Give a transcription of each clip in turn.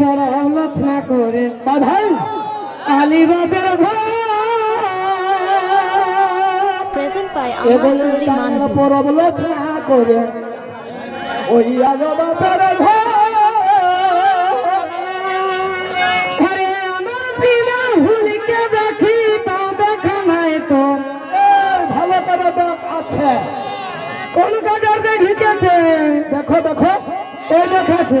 পর আলোচনা করে ভাই আলিবাবের ঘর Present by Amar এগুলো Suri টাঙ্গার Mandu. পরব লোচনা করে ওই আলো বাপের ঘর করে কোন ঢুকেছে দেখো দেখো ওই দেখাছে।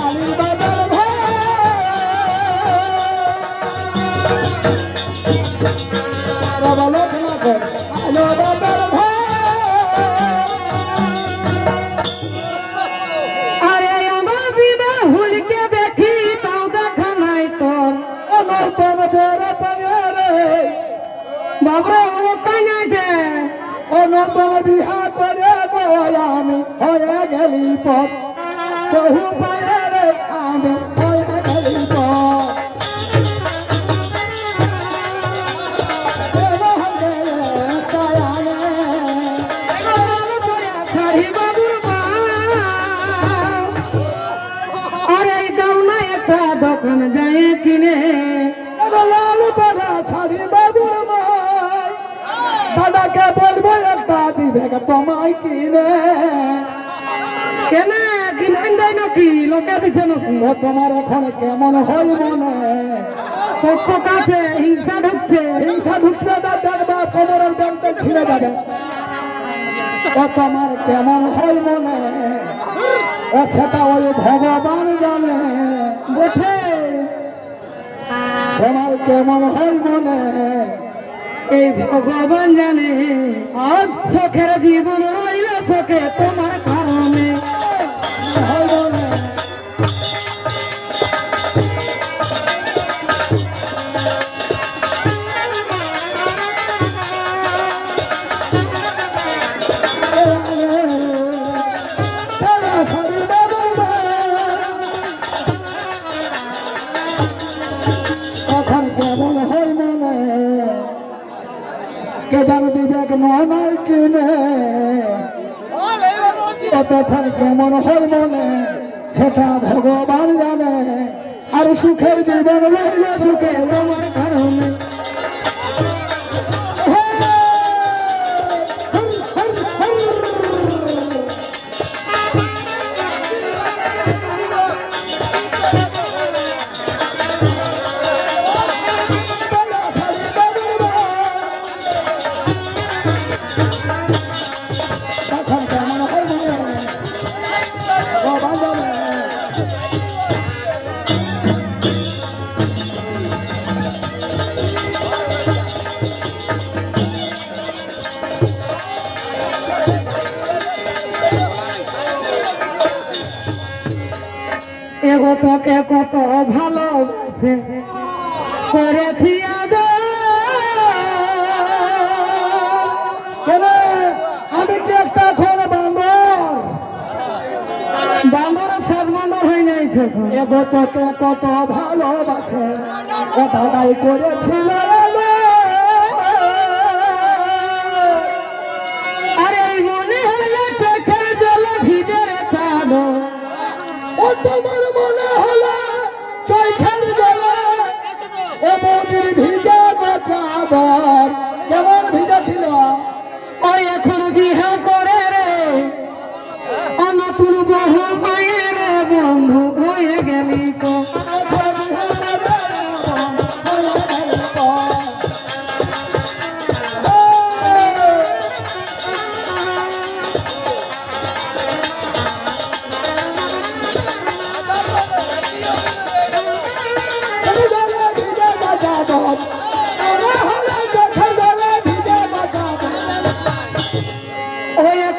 হয়ে গেলি পথ। বহু পায়ে একটা দিবে গে তোমায় কিনে। কেন? কিনে দেয় নাকি? লোকে দিচ্ছে নাকি ও তোমার এখন কেমন হই মনে পক্ষ কাছে হিংসা ঢুকছে। হিংসা ঢুকবে না দেখবা কোমরের ব্যাংকে ছিঁড়ে যাবে। ও তোমার কেমন হল মনে ও সেটা ওই ভগবান জানে। বটে। তোমার কেমন হয় মনে এই ভগবান জানে। আর চোখের জীবন রইল চোখে তোমার কারণে। বিবেক নয় কিনে ততক্ষণ কেমন হর মনে, সেটা ভগবান জানে। আর সুখের জীবন রইল সুখে কারণে। তোকে কত ভালো করেছি আমি কি একটা এখন বান্দর? বান্দর সাদমানো হয়ে নাই। এগো তোকে কত ভালোবাসে। ও দাদাই করেছিল আরে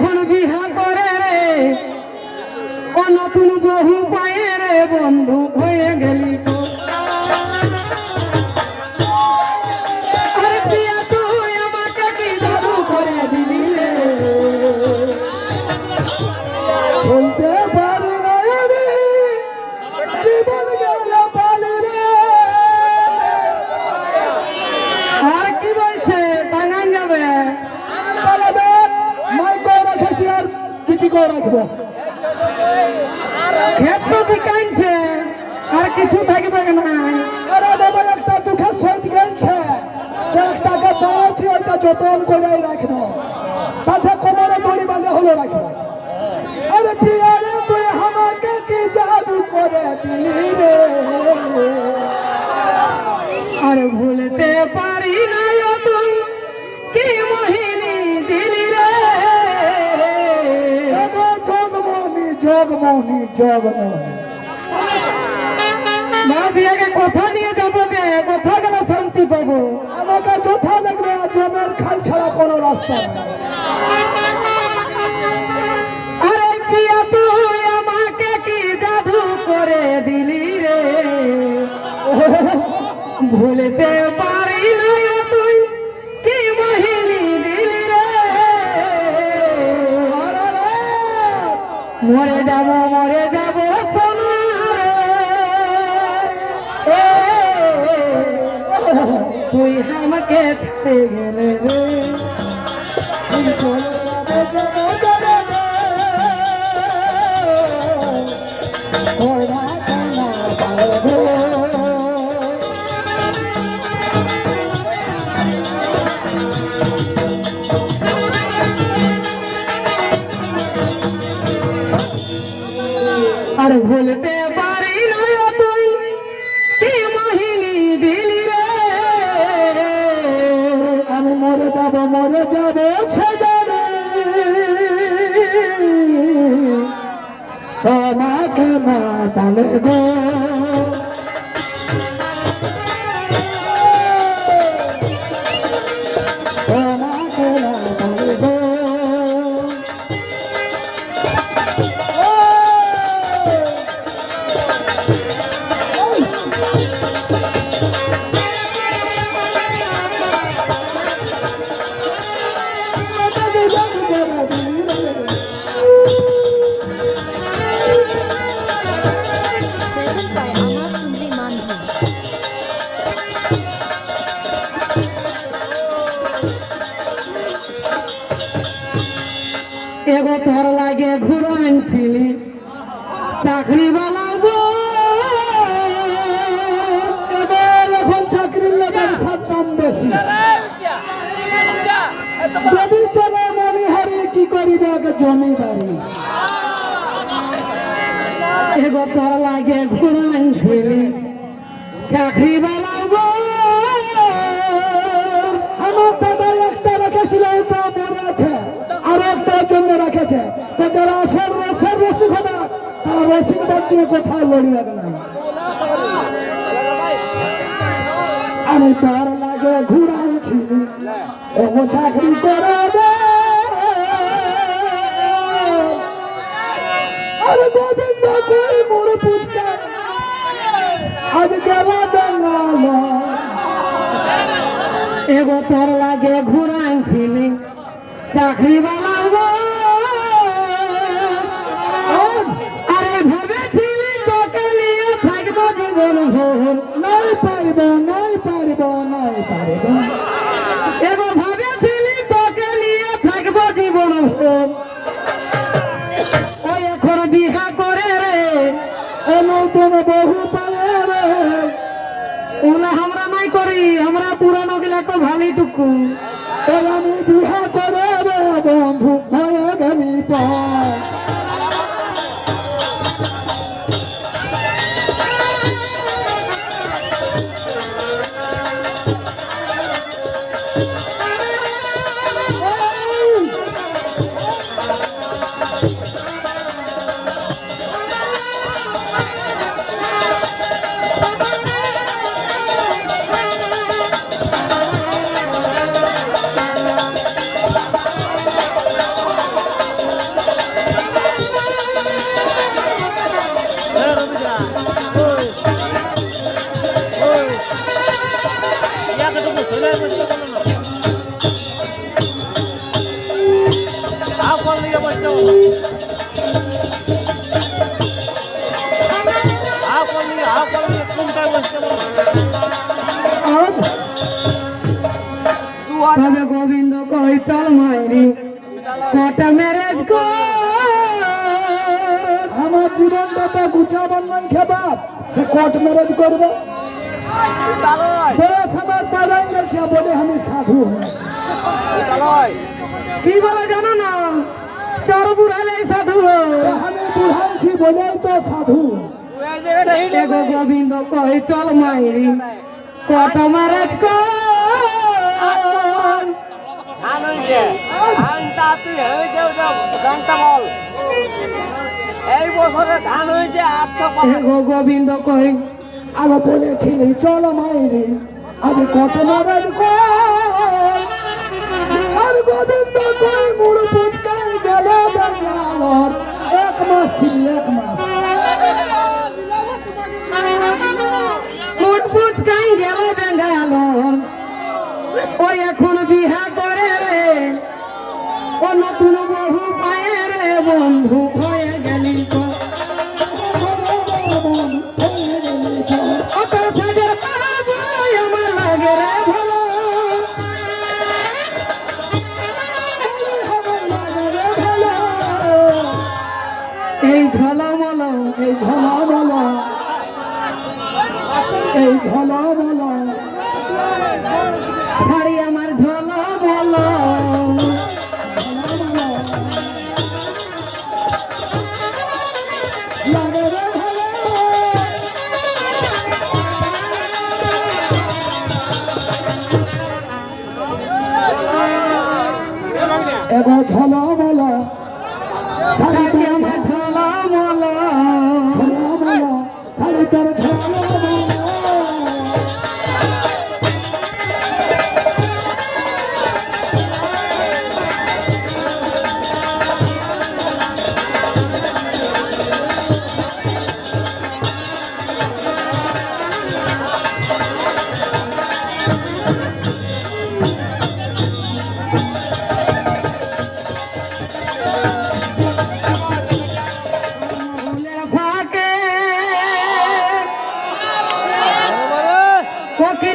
এখন বিহা করে রে। ও নতুন বহু পায়ে রে বন্ধু হয়ে গেলি তো করে রাখব। ক্ষেত তো বিকাইছে আর কিছু থাকবে না। আরে বাবা একটা দুঃখের সহিত গেছে। একটাকে পাচ্ছি ওইটা যতন করে রাখব। তাতে কোমরে দড়ি বাঁধে হলো রাখব। আরে প্রিয়ারে তুই আমাকে কি জাদু করে দিলি রে? আর ভুলতে জগমনি জগমনি মা বিয়াকে কথা নিয়ে যাব গে কথা গেলে শান্তি পাবো? আমাকে যথা লাগবে খাল ছাড়া কোনো রাস্তা আরে তুই আমাকে কি জাদু করে দিলি রে? ভুলতে পারি মরে যাব মরে যাব তুই আমাকে গেলে রে। মরে যাব মরে যাব সে জানে। আমাকে না পালে গো। চাকরির লোকের দাম বেশি। যদি চলে মনিহারি কি করিবে আগে জমিদারি? এগো তোর লাগে ঘুরান ছিলি চাকরি বালা আমার দাদা একটা রেখেছিল মরে আছে আর একটা জন্য রেখেছে তো যারা আসল রসের রসিক হবে তারা দিয়ে কোথাও লড়িবে না আমি তার লাগে ঘুরানছি ও চাকরি করে আরে গোবিন্দ কই মোড় পুচকা আজ গেলা বেঙ্গাল। এগো তোর লাগে ঘুরান ছিলি চাকরি পারিব, নাই তোকে নিয়ে থাকব জীবন ওই এখন বিহা করে রে এ নতুন বহু পারে রে। ওগুলা আমরা নাই করি, আমরা পুরানো গিলা তো টুকু আমি বিহা করে রে, বন্ধু, হয়ে গেলি পা তবে গোবিন্দ কই চল মাইরি কটা ম্যারেজ কর গুচা বান্নান খেবাব সে কোর্ট ম্যারেজ করবে। বলে সবার পাড়ায় গেছে বলে আমি সাধু কি বলে জানো না? চর বুড়ালে সাধু। আমি বুঝাচ্ছি তো সাধু। এগো গোবিন্দ কই চল মাইরি কত এই বছরে ধান হয়েছে আটশো গোবিন্দ কই। আগে বলেছিলি চল মাইরে আজ কত মারাজ কর। গোবিন্দ কই মুড় বেঙ্গালোর এক মাস ছিল, এক মাস। এখন বিহা করে রে। ও নতুন বহু পায়ে রে বন্ধু। এই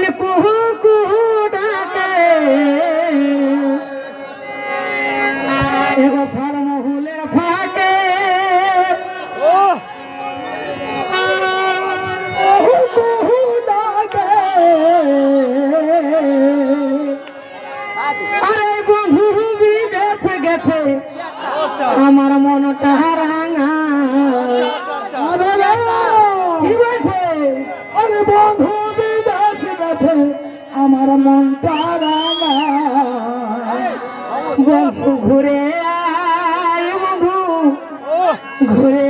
ফুলের কি বলছে? আরে বন্ধু দিদাস গেছে আমার মনটা রাঙা। বন্ধু ঘুরে আয় বন্ধু ঘুরে